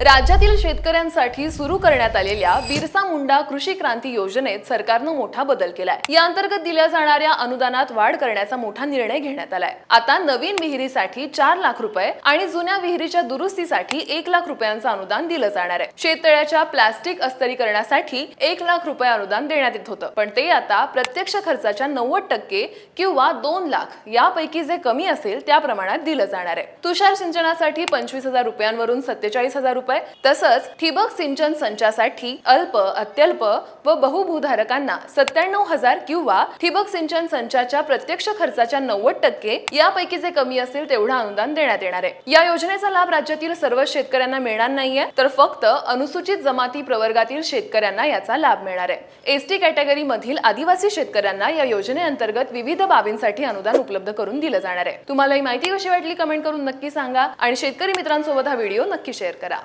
राज्यातील शेतकऱ्यांसाठी सुरू करण्यात आलेल्या बिरसा मुंडा कृषी क्रांती योजनेत सरकारनं मोठा बदल केलाय. या अंतर्गत दिल्या जाणाऱ्या अनुदानात वाढ करण्याचा मोठा निर्णय घेण्यात आलाय. आता नवीन विहिरीसाठी चार लाख रुपये आणि जुन्या विहिरीच्या दुरुस्तीसाठी एक लाख रुपयांचं अनुदान दिलं जाणार आहे. शेततळ्याच्या प्लास्टिक अस्तरीकरणासाठी एक लाख रुपये अनुदान देण्यात येत होतं. पण ते आता प्रत्यक्ष खर्चाच्या नव्वद टक्के किंवा दोन लाख यापैकी जे कमी असेल त्या प्रमाणात दिलं जाणार आहे. तुषार सिंचनासाठी पंचवीस हजार रुपयांवरून सत्तेचाळीस हजार रुपये. तसंच ठिबक सिंचन संचासाठी अल्प अत्यल्प व बहुभूधारकांना सत्त्याण्णव हजार किंवा ठिबक सिंचन संचाच्या प्रत्यक्ष खर्चाच्या नव्वद टक्के यापैकी जे कमी असेल तेवढं अनुदान देण्यात येणार आहे. या योजनेचा लाभ राज्यातील सर्व शेतकऱ्यांना मिळणार नाहीये तर फक्त अनुसूचित जमाती प्रवर्गातील शेतकऱ्यांना याचा लाभ मिळणार आहे. एसटी कॅटेगरी मधील आदिवासी शेतकऱ्यांना या योजनेअंतर्गत विविध बाबींसाठी अनुदान उपलब्ध करून दिलं जाणार आहे. तुम्हाला ही माहिती कशी वाटली कमेंट करून नक्की सांगा आणि शेतकरी मित्रांसोबत हा व्हिडिओ नक्की शेअर करा.